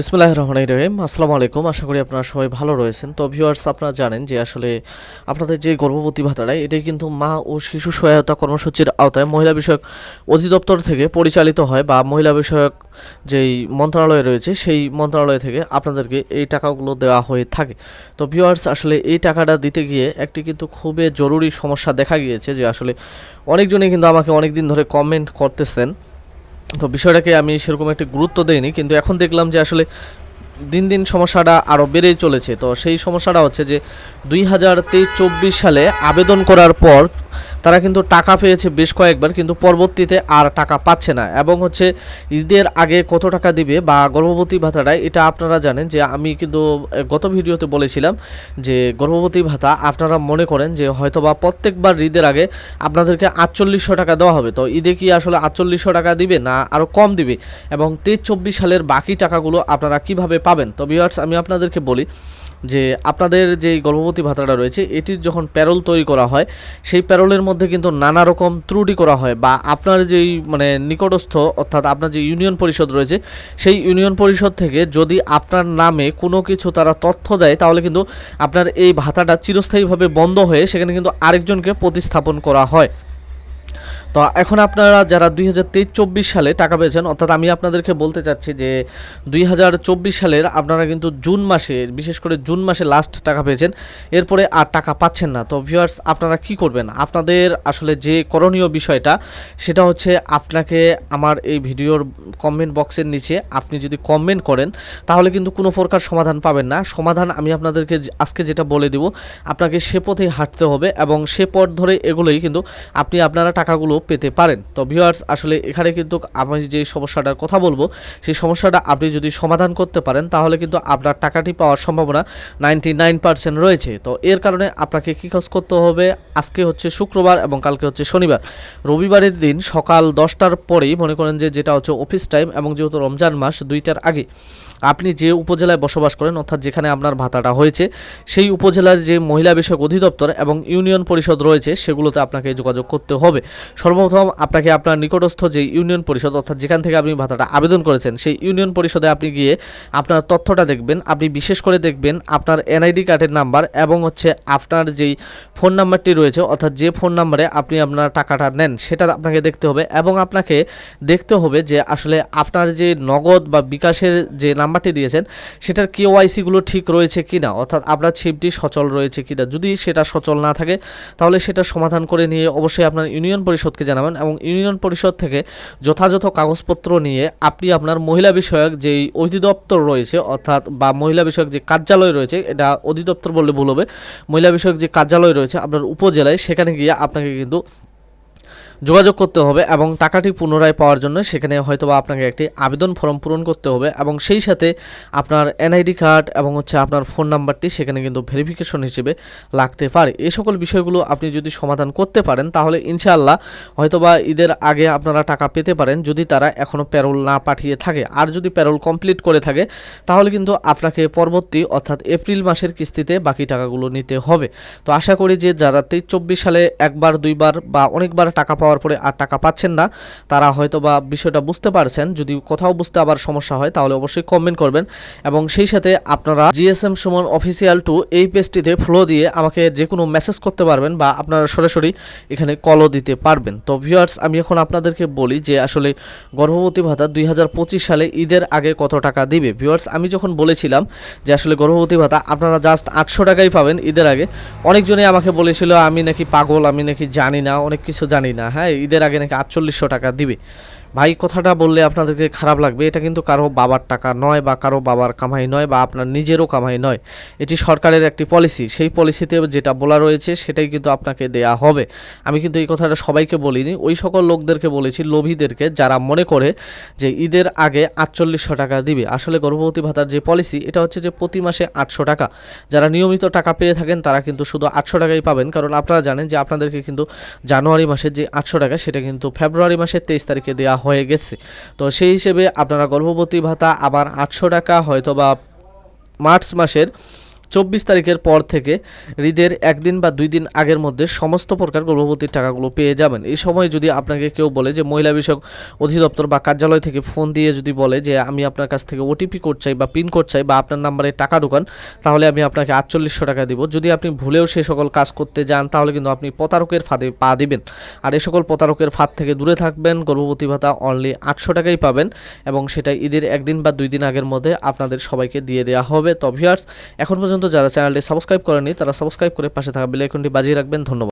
বিসমুল্লাহ রহমান রহিম। আসসালামু আলাইকুম। আশা করি আপনারা সবাই ভালো রয়েছেন। তো ভিউয়ার্স, আপনারা জানেন যে আসলে আপনাদের যে গর্ভবতী ভাতাটা এটাই কিন্তু মা ও শিশু সহায়তা কর্মসূচির আওতায় মহিলা বিষয়ক অধিদপ্তর থেকে পরিচালিত হয় বা মহিলা বিষয়ক যেই মন্ত্রণালয় রয়েছে, সেই মন্ত্রণালয় থেকে আপনাদেরকে এই টাকাগুলো দেওয়া হয়ে থাকে। তো ভিউয়ার্স, আসলে এই টাকাটা দিতে গিয়ে একটি কিন্তু খুবই জরুরি সমস্যা দেখা গিয়েছে যে আসলে অনেকজনই কিন্তু আমাকে অনেক দিন ধরে কমেন্ট করতেছেন। তো বিষয়টাকে আমি সেরকম একটি গুরুত্ব দেইনি, কিন্তু এখন দেখলাম যে আসলে দিন দিন সমস্যাটা আরও বেড়েই চলেছে। তো সেই সমস্যাটা হচ্ছে যে দুই হাজার চব্বিশ সালে আবেদন করার পর তারা কিন্তু টাকা পেয়েছে বেশ কয়েকবার, কিন্তু পরবর্তীতে আর টাকা পাচ্ছে না। এবং হচ্ছে ঈদের আগে কত টাকা দিবে বা গর্ভবতী ভাতাটা এটা আপনারা জানেন যে আমি কিন্তু গত ভিডিওতে বলেছিলাম যে গর্ভবতী ভাতা আপনারা মনে করেন যে হয়তোবা প্রত্যেকবার ঈদের আগে আপনাদেরকে আটচল্লিশশো টাকা দেওয়া হবে। তো ঈদে কি আসলে আটচল্লিশশো টাকা দিবে না আরও কম দিবে? এবং তেইশ চব্বিশ সালের বাকি টাকাগুলো আপনারা কীভাবে পাবেন? তো ভিউয়ার্স আমি আপনাদেরকে বলি যে আপনাদের যেই গর্ভবতী ভাতাটা রয়েছে, এটির যখন প্যারোল তৈরি করা হয়, সেই প্যারোলের মধ্যে কিন্তু নানা রকম ত্রুটি করা হয় বা আপনার যেই মানে নিকটস্থ অর্থাৎ আপনার যে ইউনিয়ন পরিষদ রয়েছে, সেই ইউনিয়ন পরিষদ থেকে যদি আপনার নামে কোনো কিছু তারা তথ্য দেয়, তাহলে কিন্তু আপনার এই ভাতাটা চিরস্থায়ীভাবে বন্ধ হয়ে সেখানে কিন্তু আরেকজনকে প্রতিস্থাপন করা হয়। তো এখন আপনারা যারা দুই হাজার তেইশ সালে টাকা পেয়েছেন, অর্থাৎ আমি আপনাদেরকে বলতে চাচ্ছি যে দুই হাজার চব্বিশ সালের আপনারা কিন্তু জুন মাসে, বিশেষ করে জুন মাসে লাস্ট টাকা পেয়েছেন, এরপরে আর টাকা পাচ্ছেন না। তো ভিউয়ার্স আপনারা কি করবেন? আপনাদের আসলে যে করণীয় বিষয়টা, সেটা হচ্ছে আপনাকে আমার এই ভিডিওর কমেন্ট বক্সের নিচে আপনি যদি কমেন্ট করেন, তাহলে কিন্তু কোনো প্রকার সমাধান পাবেন না। সমাধান আমি আপনাদেরকে আজকে যেটা বলে দিব, আপনাকে সে পথেই হাঁটতে হবে এবং সে পথ ধরে এগুলোই কিন্তু আপনি আপনারা টাকাগুলো পেতে পারেন। তো ভিউয়ার্স আসলে এখানে কিন্তু আমি যে সমস্যাটার কথা বলব, সেই সমস্যাটা আপনি যদি সমাধান করতে পারেন, তাহলে কিন্তু আপনার টাকাটি পাওয়ার সম্ভাবনা নাইনটি রয়েছে। তো এর কারণে আপনাকে কী কাজ করতে হবে? আজকে হচ্ছে শুক্রবার এবং কালকে হচ্ছে শনিবার। রবিবারের দিন সকাল দশটার পরেই মনে করেন যে যেটা হচ্ছে অফিস টাইম এবং যেহেতু রমজান মাস দুইটার আগে, আপনি যে উপজেলায় বসবাস করেন, অর্থাৎ যেখানে আপনার ভাতাটা হয়েছে, সেই উপজেলার যে মহিলা বিষয়ক অধিদপ্তর এবং ইউনিয়ন পরিষদ রয়েছে, সেগুলোতে আপনাকে যোগাযোগ করতে হবে। সর্বপ্রথম আপনাকে আপনার নিকটস্থ যে ইউনিয়ন পরিষদ, অর্থাৎ যেখান থেকে আপনি ভাতাটা আবেদন করেছেন, সেই ইউনিয়ন পরিষদে আপনি গিয়ে আপনার তথ্যটা দেখবেন। আপনি বিশেষ করে দেখবেন আপনার এনআইডি কার্ডের নাম্বার এবং হচ্ছে আপনার যেই ফোন নাম্বারটি রয়েছে, অর্থাৎ যে ফোন নাম্বারে আপনি আপনার টাকাটা নেন, সেটা আপনাকে দেখতে হবে এবং আপনাকে দেখতে হবে যে আসলে আপনার যে নগদ বা বিকাশের যে নাম্বারটি দিয়েছেন, সেটার কেওয়াইসিগুলো ঠিক রয়েছে কিনা, অর্থাৎ আপনার ছিপটি সচল রয়েছে কি না যদি সেটা সচল না থাকে, তাহলে সেটা সমাধান করে নিয়ে অবশ্যই আপনার ইউনিয়ন পরিষদকে জানাবেন এবং ইউনিয়ন পরিষদ থেকে যথাযথ কাগজপত্র নিয়ে আপনি আপনার মহিলা বিষয়ক যেই অধিদপ্তর রয়েছে, অর্থাৎ বা মহিলা বিষয়ক যে কার্যালয় রয়েছে, এটা অধিদপ্তর বললে ভুল হবে, মহিলা বিষয়ক যে কার্যালয় রয়েছে আপনার উপজেলায়, সেখানে গিয়ে আপনাকে কিন্তু যোগাযোগ করতে হবে এবং টাকাটি পুনরায় পাওয়ার জন্য সেখানে হয়তোবা আপনাকে একটি আবেদন ফর্ম পূরণ করতে হবে এবং সেই সাথে আপনার এনআইডি কার্ড এবং হচ্ছে আপনার ফোন নাম্বারটি সেখানে কিন্তু ভেরিফিকেশন হিসেবে লাগতে পারে। এই সকল বিষয়গুলো আপনি যদি সমাধান করতে পারেন, তাহলে ইনশাআল্লাহ হয়তোবা ঈদের আগে আপনারা টাকা পেতে পারেন। যদি তারা এখনও প্যারোল না পাঠিয়ে থাকে আর যদি প্যারোল কমপ্লিট করে থাকে, তাহলে কিন্তু আপনাকে পরবর্তী অর্থাৎ এপ্রিল মাসের কিস্তিতে বাকি টাকাগুলো নিতে হবে। তো আশা করি যে যারা তেইশ চব্বিশ সালে একবার, দুইবার বা অনেকবার টাকা পাওয়ার পরে আর টাকা পাচ্ছেন না। তারা হয়তো বা বিষয়টা বুঝতে পারছেন। যদি কোথাও বুঝতে আবার সমস্যা হয়, তাহলে অবশ্যই কমেন্ট করবেন। এবং সেই সাথে আপনারা জিএসএম সুমন অফিসিয়াল টু এই পেজটিতে ফ্লো দিয়ে আমাকে যে কোনো মেসেজ করতে পারবেন বা আপনারা সরাসরি এখানে কলও দিতে পারবেন। তো ভিউয়ার্স আমি এখন আপনাদেরকে বলি যে আসলে গর্ভবতী ভাতা দুই হাজার পঁচিশ সালে ঈদের আগে কত টাকা দিবে? ভিউয়ার্স আমি যখন বলেছিলাম যে আসলে গর্ভবতী ভাতা আপনারা জাস্ট আটশো টাকাই পাবেন ঈদের আগে, অনেকজনই আমাকে বলেছিল, আমি নাকি পাগল, আমি নাকি জানি না, অনেক কিছু জানি না। হ্যাঁ ঈদের আগে নাকি আটচল্লিশশো টাকা দিবে। ভাই, কথাটা বললে আপনাদেরকে খারাপ লাগবে। এটা কিন্তু কারও বাবার টাকা নয় বা কারও বাবার কামাই নয় বা আপনার নিজেরও কামাই নয়। এটি সরকারের একটি পলিসি। সেই পলিসিতে যেটা বলা রয়েছে, সেটাই কিন্তু আপনাকে দেয়া হবে। আমি কিন্তু এই কথাটা সবাইকে বলিনি, ওই সকল লোকদেরকে বলেছি, লোভীদেরকে, যারা মনে করে যে ঈদের আগে আটচল্লিশশো টাকা দিবে। আসলে গর্ভবতী ভাতার যে পলিসি, এটা হচ্ছে যে প্রতি মাসে আটশো টাকা। যারা নিয়মিত টাকা পেয়ে থাকেন, তারা কিন্তু শুধু আটশো টাকাই পাবেন। কারণ আপনারা জানেন যে আপনাদেরকে কিন্তু জানুয়ারি মাসের যে আটশো টাকা, সেটা কিন্তু ফেব্রুয়ারি মাসের তেইশ তারিখে দেওয়া হয়ে গেছে। তো সেই হিসেবে আপনারা গর্ভবতী ভাতা আবার আটশো টাকা হয়তো বা মার্চ মাসের চব্বিশ তারিখের পর থেকে ঈদের একদিন বা দুই দিন আগের মধ্যে সমস্ত প্রকার গর্ভবতীর টাকাগুলো পেয়ে যাবেন। এই সময় যদি আপনাকে কেউ বলে যে মহিলা বিষয়ক অধিদপ্তর বা কার্যালয় থেকে ফোন দিয়ে যদি বলে যে আমি আপনার কাছ থেকে ওটিপি কোড চাই বা পিন কোড চাই বা আপনার নাম্বারে টাকা ঢোকান, তাহলে আমি আপনাকে আটচল্লিশশো টাকা দিব। যদি আপনি ভুলেও সে সকল কাজ করতে যান, তাহলে কিন্তু আপনি প্রতারকের ফাঁদে পা দিবেন। আর এই সকল প্রতারকের ফাঁদ থেকে দূরে থাকবেন, গর্ভবতী ভাতা অনলি আটশো টাকাই পাবেন এবং সেটা ঈদের একদিন বা দুই দিন আগের মধ্যে আপনাদের সবাইকে দিয়ে দেওয়া হবে। তো এখন পর্যন্ত যারা চ্যানেলটি সাবস্ক্রাইব করেনি তারা সাবস্ক্রাইব করে পাশে থাকা বেল আইকনটি বাজিয়ে রাখবেন। ধন্যবাদ।